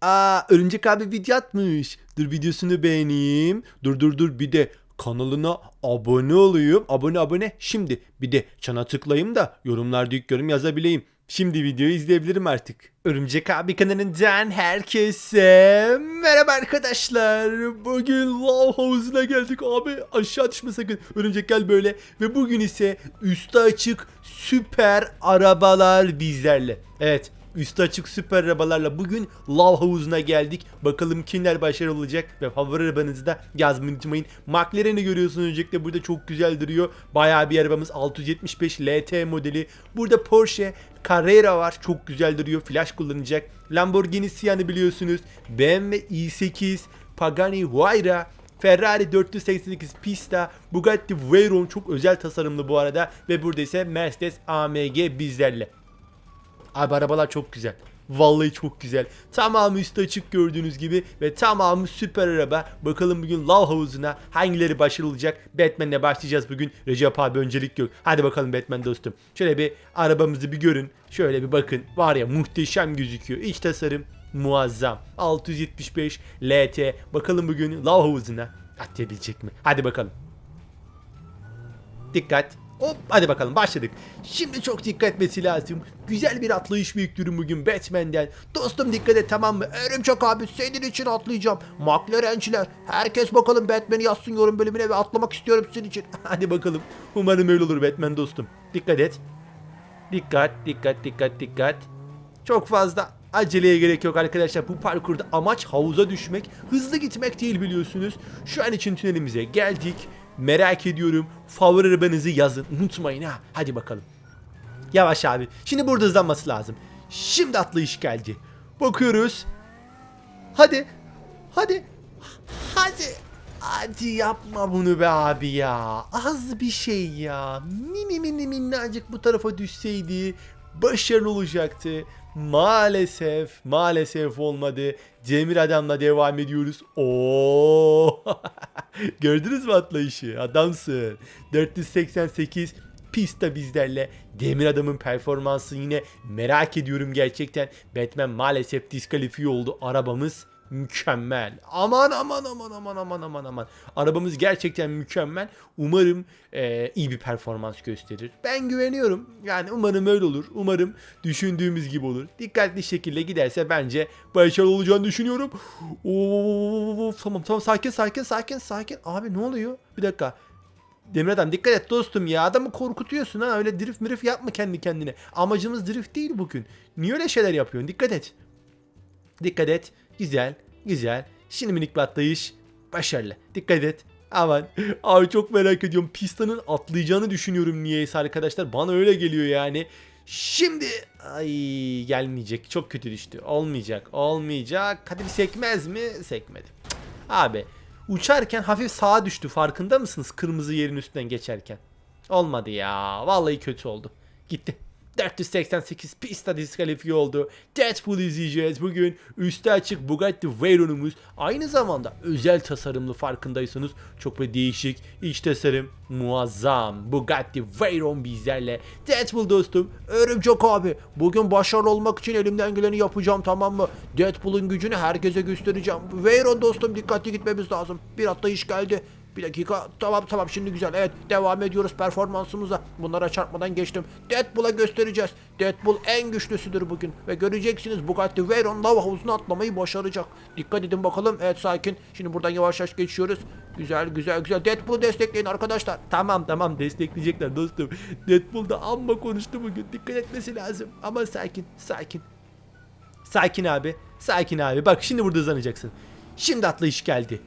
Aa Örümcek abi video atmış. Dur videosunu beğeneyim. Dur dur dur bir de kanalına abone olayım. Abone abone. Şimdi bir de çana tıklayayım da yorumlarda ilk yorum yazabileyim. Şimdi videoyu izleyebilirim artık. Örümcek abi kanalından herkese merhaba arkadaşlar. Bugün lav havuzuna geldik abi. Aşağı düşme sakın. Örümcek gel böyle. Ve bugün ise üstü açık süper arabalar bizlerle. Evet Üstü açık süper arabalarla bugün lav havuzuna geldik. Bakalım kimler başarılı olacak ve favori arabanızı da yazmayı unutmayın. McLaren'i görüyorsunuz öncelikle burada çok güzel duruyor. Bayağı bir arabamız 675 LT modeli. Burada Porsche Carrera var çok güzel duruyor. Flash kullanacak. Lamborghini Sienna biliyorsunuz. BMW i8 Pagani Huayra Ferrari 488 Pista, Bugatti Veyron çok özel tasarımlı bu arada ve burada ise Mercedes AMG bizlerle. Abi arabalar çok güzel. Vallahi çok güzel. Tamamı üstü açık gördüğünüz gibi ve tamamı süper araba. Bakalım bugün lav havuzuna hangileri başarılı olacak? Batman'le başlayacağız bugün. Recep abi öncelik yok. Hadi bakalım Batman dostum. Şöyle bir arabamızı bir görün. Şöyle bir bakın. Var ya muhteşem gözüküyor. İç tasarım muazzam. 675 LT. Bakalım bugün lav havuzuna atlayabilecek mi? Hadi bakalım. Dikkat. Hop hadi bakalım başladık. Şimdi çok dikkat etmesi lazım. Güzel bir atlayış bekliyorum bugün Batman'den. Dostum dikkat et tamam mı? Örümcek abi senin için atlayacağım. McLaren'ciler herkes bakalım Batman'i yazsın yorum bölümüne ve atlamak istiyorum senin için. hadi bakalım. Umarım öyle olur Batman dostum. Dikkat et. Dikkat dikkat dikkat dikkat. Çok fazla aceleye gerek yok arkadaşlar. Bu parkurda amaç havuza düşmek, hızlı gitmek değil biliyorsunuz. Şu an için tünelimize geldik. Merak ediyorum. Favori arabanızı yazın. Unutmayın ha. Hadi bakalım. Yavaş abi. Şimdi burada hızlanması lazım. Şimdi atlayış geldi. Bakıyoruz. Hadi. Hadi. Hadi. Hadi yapma bunu be abi ya. Az bir şey ya. Mini mini minnacık bu tarafa düşseydi başarılı olacaktı. Maalesef, maalesef olmadı. Cemil adamla devam ediyoruz. Oo! Gördünüz mü atlayışı? Adamsın. 488 pista bizlerle. Demir adamın performansı yine merak ediyorum gerçekten. Batman maalesef diskalifiye oldu. Arabamız mükemmel. Aman aman aman aman aman aman aman. Arabamız gerçekten mükemmel. Umarım eee, iyi bir performans gösterir. Ben güveniyorum. Yani umarım öyle olur. Umarım düşündüğümüz gibi olur. Dikkatli şekilde giderse bence başarılı olacağını düşünüyorum. Oo, tamam tamam sakin sakin sakin sakin. Abi ne oluyor? Bir dakika. Demir adam dikkat et dostum ya adamı korkutuyorsun ha öyle drift mirif yapma kendi kendine. Amacımız drift değil bugün. Niye öyle şeyler yapıyorsun? Dikkat et. Dikkat et. Güzel. Güzel. Şimdi minik bir atlayış. Başarılı. Dikkat et. Aman. Abi çok merak ediyorum. Pistanın atlayacağını düşünüyorum niyeyse arkadaşlar. Bana öyle geliyor yani. Şimdi ay gelmeyecek. Çok kötü düştü. Olmayacak. Olmayacak. Hadi sekmez mi? Sekmedi. Abi uçarken hafif sağa düştü. Farkında mısınız? Kırmızı yerin üstünden geçerken. Olmadı ya. Vallahi kötü oldu. Gitti. 488 pista diskalifiye oldu. Deadpool izleyeceğiz bugün. Üstü açık Bugatti Veyron'umuz. Aynı zamanda özel tasarımlı farkındaysanız çok bir değişik. iç tasarım muazzam. Bugatti Veyron bizlerle. Deadpool dostum. Örümcek abi. Bugün başarılı olmak için elimden geleni yapacağım tamam mı? Deadpool'un gücünü herkese göstereceğim. Veyron dostum dikkatli gitmemiz lazım. Bir atlayış geldi. Bir dakika. Tamam tamam şimdi güzel. Evet devam ediyoruz performansımıza. Bunlara çarpmadan geçtim. Deadpool'a göstereceğiz. Deadpool en güçlüsüdür bugün. Ve göreceksiniz Bugatti Veyron lava havuzuna atlamayı başaracak. Dikkat edin bakalım. Evet sakin. Şimdi buradan yavaş yavaş geçiyoruz. Güzel güzel güzel. Deadpool'u destekleyin arkadaşlar. Tamam tamam destekleyecekler dostum. Deadpool da amma konuştu bugün. Dikkat etmesi lazım. Ama sakin sakin. Sakin abi. Sakin abi. Bak şimdi burada hızlanacaksın. Şimdi atlayış geldi.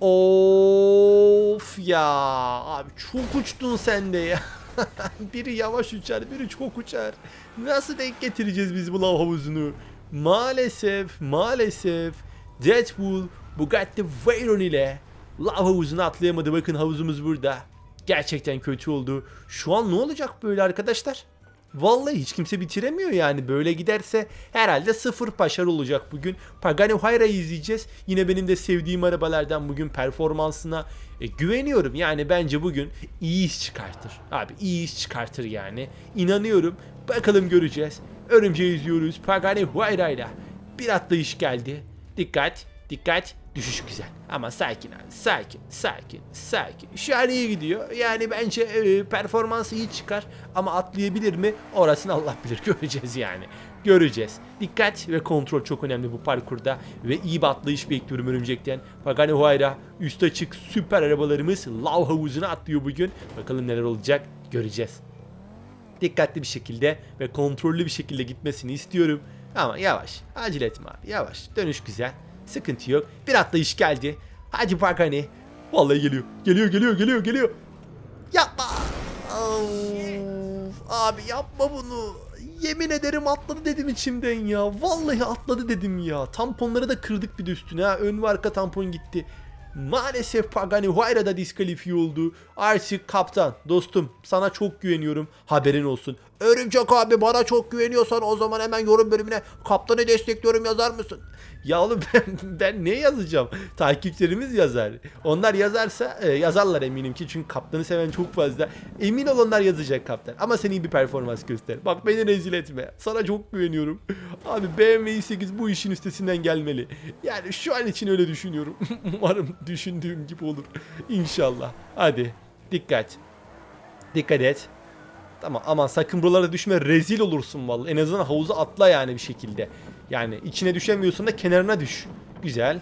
Of ya abi çok uçtun sen de ya. biri yavaş uçar, biri çok uçar. Nasıl denk getireceğiz biz bu lav havuzunu? Maalesef, maalesef Deadpool Bugatti Veyron ile lav havuzuna atlayamadı. Bakın havuzumuz burada. Gerçekten kötü oldu. Şu an ne olacak böyle arkadaşlar? Vallahi hiç kimse bitiremiyor yani. Böyle giderse herhalde sıfır başarı olacak bugün. Pagani Huayra'yı izleyeceğiz. Yine benim de sevdiğim arabalardan bugün performansına e, güveniyorum. Yani bence bugün iyi iş çıkartır. Abi iyi iş çıkartır yani. İnanıyorum. Bakalım göreceğiz. Örümceği izliyoruz. Pagani Huayra'yla. Bir atlayış geldi. Dikkat, dikkat. Düşüş güzel. Ama sakin abi. Sakin, sakin, sakin. Şu iyi gidiyor. Yani bence e, performansı iyi çıkar. Ama atlayabilir mi? Orasını Allah bilir. Göreceğiz yani. Göreceğiz. Dikkat ve kontrol çok önemli bu parkurda. Ve iyi bir atlayış bekliyorum örümcekten. Pagani Huayra üst açık süper arabalarımız lav havuzuna atlıyor bugün. Bakalım neler olacak. Göreceğiz dikkatli bir şekilde ve kontrollü bir şekilde gitmesini istiyorum. Ama yavaş. Acele etme abi. Yavaş. Dönüş güzel. Sıkıntı yok. Bir atlayış geldi. Hadi bak hani. Vallahi geliyor. Geliyor geliyor geliyor geliyor. Yapma. Of, abi yapma bunu. Yemin ederim atladı dedim içimden ya. Vallahi atladı dedim ya. Tamponları da kırdık bir de üstüne ha. Ön ve arka tampon gitti. Maalesef Pagani Huayra da diskalifiye oldu. Artık kaptan dostum sana çok güveniyorum. Haberin olsun. Örümcek abi bana çok güveniyorsan o zaman hemen yorum bölümüne kaptanı destekliyorum yazar mısın? Ya oğlum ben, ben ne yazacağım? Takipçilerimiz yazar. Onlar yazarsa e, yazarlar eminim ki çünkü kaptanı seven çok fazla. Emin ol onlar yazacak kaptan. Ama sen iyi bir performans göster. Bak beni rezil etme. Sana çok güveniyorum. Abi BMW i8 bu işin üstesinden gelmeli. Yani şu an için öyle düşünüyorum. Umarım düşündüğüm gibi olur. İnşallah. Hadi dikkat. Dikkat et. Tamam aman sakın buralara düşme rezil olursun vallahi. En azından havuza atla yani bir şekilde. Yani içine düşemiyorsun da kenarına düş. Güzel.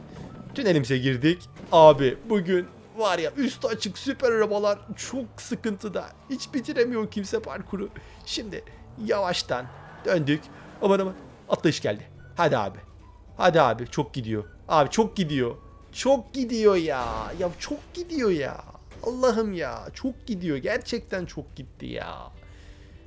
Tünelimize girdik. Abi bugün var ya üstü açık süper arabalar çok sıkıntıda. Hiç bitiremiyor kimse parkuru. Şimdi yavaştan döndük. Aman aman atlayış geldi. Hadi abi. Hadi abi çok gidiyor. Abi çok gidiyor. Çok gidiyor ya. Ya çok gidiyor ya. Allah'ım ya çok gidiyor. Gerçekten çok gitti ya.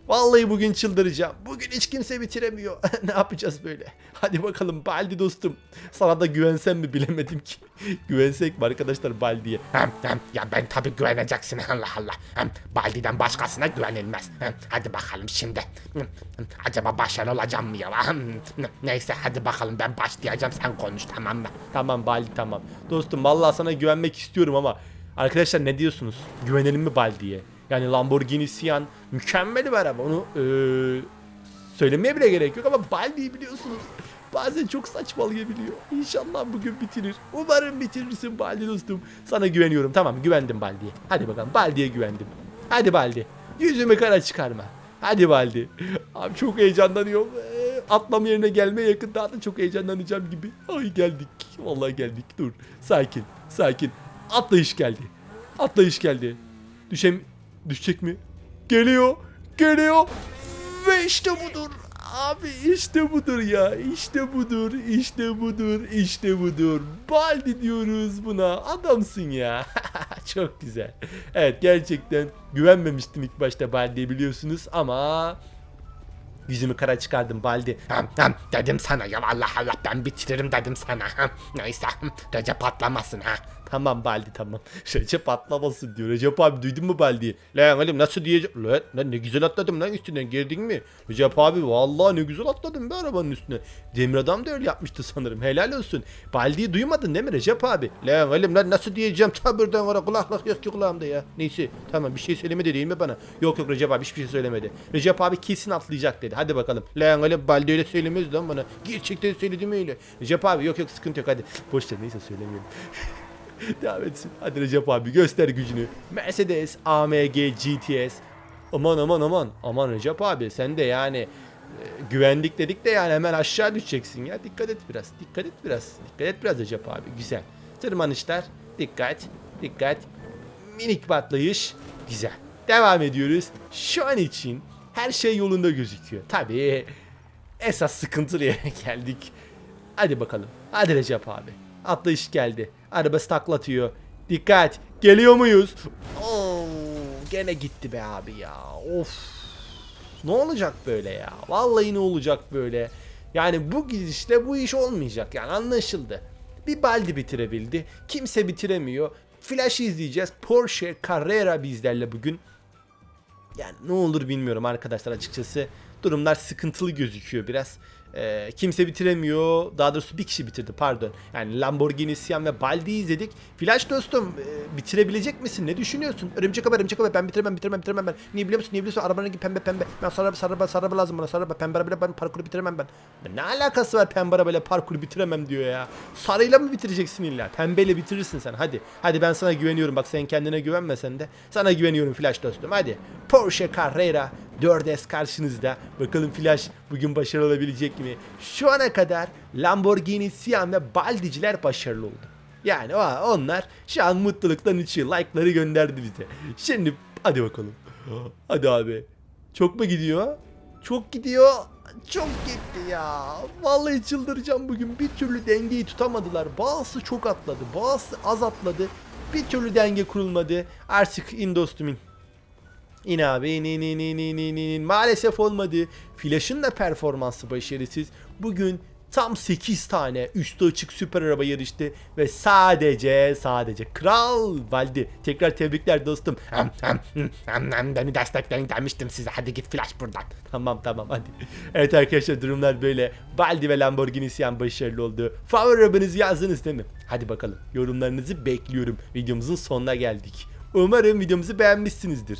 Vallahi bugün çıldıracağım. Bugün hiç kimse bitiremiyor. ne yapacağız böyle? Hadi bakalım Baldi dostum. Sana da güvensem mi bilemedim ki. Güvensek mi arkadaşlar Baldi'ye? Hem, hem, ya ben tabii güveneceksin Allah Allah. Hem, Baldi'den başkasına güvenilmez. Hem, hadi bakalım şimdi. Hem, hem, acaba başarılı olacağım mı ya? Hem, neyse hadi bakalım ben başlayacağım sen konuş tamam mı? Tamam Baldi tamam. Dostum vallahi sana güvenmek istiyorum ama arkadaşlar ne diyorsunuz? Güvenelim mi Baldi'ye? Yani Lamborghini Sian mükemmel bir araba. Onu eee, söylemeye bile gerek yok ama Baldi'yi biliyorsunuz. Bazen çok saçmalayabiliyor. İnşallah bugün bitirir. Umarım bitirirsin Baldi dostum. Sana güveniyorum. Tamam güvendim Baldi'ye. Hadi bakalım Baldi'ye güvendim. Hadi Baldi. Yüzümü kara çıkarma. Hadi Baldi. Abi çok heyecanlanıyorum. Ee, Atlama yerine gelmeye yakın daha da çok heyecanlanacağım gibi. Ay geldik. Vallahi geldik. Dur. Sakin. Sakin. Atlayış geldi. Atlayış geldi. Düşem düşecek mi? Geliyor. Geliyor. Ve işte budur. Abi işte budur ya. İşte budur. İşte budur. İşte budur. Baldi diyoruz buna. Adamsın ya. Çok güzel. Evet gerçekten güvenmemiştim ilk başta Baldi'ye biliyorsunuz ama yüzümü kara çıkardım Baldi. Hem, hem, dedim sana ya Allah Allah ben bitiririm dedim sana. Hem, neyse hem, Recep patlamasın ha. Tamam Baldi tamam. Recep atlamasın diyor. Recep abi duydun mu Baldi'yi? Lan oğlum nasıl diyeceğim? Lan, lan ne güzel atladım lan üstünden girdin mi? Recep abi vallahi ne güzel atladım be arabanın üstüne. Demir adam da öyle yapmıştı sanırım. Helal olsun. Baldi'yi duymadın değil mi Recep abi? Lan oğlum lan nasıl diyeceğim? Ta buradan var kulaklık yok ki kulağımda ya. Neyse tamam bir şey söylemedi değil mi bana? Yok yok Recep abi hiçbir şey söylemedi. Recep abi kesin atlayacak dedi. Hadi bakalım. Lan öyle söylemez lan bana. Gerçekten söyledim öyle. Recep abi yok yok sıkıntı yok hadi. Boş ver neyse söylemiyorum. Devam etsin. Hadi Recep abi göster gücünü. Mercedes, AMG, GTS. Aman aman aman. Aman Recep abi sen de yani e, güvendik dedik de yani hemen aşağı düşeceksin ya. Dikkat et biraz. Dikkat et biraz. Dikkat et biraz Recep abi. Güzel. Tırmanışlar. Dikkat. Dikkat. Minik bir atlayış. Güzel. Devam ediyoruz. Şu an için her şey yolunda gözüküyor. Tabii esas sıkıntılı yere geldik. Hadi bakalım. Hadi Recep abi. Atlayış geldi. Arabası taklatıyor. Dikkat. Geliyor muyuz? Oo, gene gitti be abi ya. Of. Ne olacak böyle ya? Vallahi ne olacak böyle? Yani bu gidişle bu iş olmayacak yani anlaşıldı. Bir Baldi bitirebildi. Kimse bitiremiyor. Flash izleyeceğiz. Porsche Carrera bizlerle bugün. Yani ne olur bilmiyorum arkadaşlar açıkçası. Durumlar sıkıntılı gözüküyor biraz. Ee, kimse bitiremiyor. Daha doğrusu bir kişi bitirdi pardon. Yani Lamborghini Sian ve Baldi'yi izledik. Flash dostum e, bitirebilecek misin? Ne düşünüyorsun? Örümcek haber, örümcek haber. Ben bitiremem, bitiremem, bitiremem ben. Niye biliyor musun? Niye biliyorsun? Arabanın rengi pembe pembe. Ben sarı sarı sarı, sarı lazım bana. Sarı pembe arabayla ben parkuru bitiremem ben. Ne alakası var pembe arabayla parkuru bitiremem diyor ya. Sarıyla mı bitireceksin illa? Pembeyle bitirirsin sen. Hadi. Hadi ben sana güveniyorum. Bak sen kendine güvenmesen de. Sana güveniyorum Flash dostum. Hadi. Porsche Carrera 4S karşınızda. Bakalım Flash bugün başarılı olabilecek mi? Şu ana kadar Lamborghini Sian ve Baldiciler başarılı oldu. Yani onlar şu an mutluluktan uçuyor. Like'ları gönderdi bize. Şimdi hadi bakalım. Hadi abi. Çok mu gidiyor? Çok gidiyor. Çok gitti ya. Vallahi çıldıracağım bugün. Bir türlü dengeyi tutamadılar. Bazısı çok atladı. Bazısı az atladı. Bir türlü denge kurulmadı. Artık in dostum in. Abi in in in in in in in. Maalesef olmadı. Flash'ın da performansı başarısız. Bugün tam 8 tane üstü açık süper araba yarıştı ve sadece sadece Kral Valdi. Tekrar tebrikler dostum. Hem, hem, hem, hem beni destekleyin demiştim size. Hadi git flash buradan. Tamam tamam hadi. Evet arkadaşlar durumlar böyle. Baldi ve Lamborghini Sian başarılı oldu. Favori arabanızı yazdınız değil mi? Hadi bakalım. Yorumlarınızı bekliyorum. Videomuzun sonuna geldik. Umarım videomuzu beğenmişsinizdir.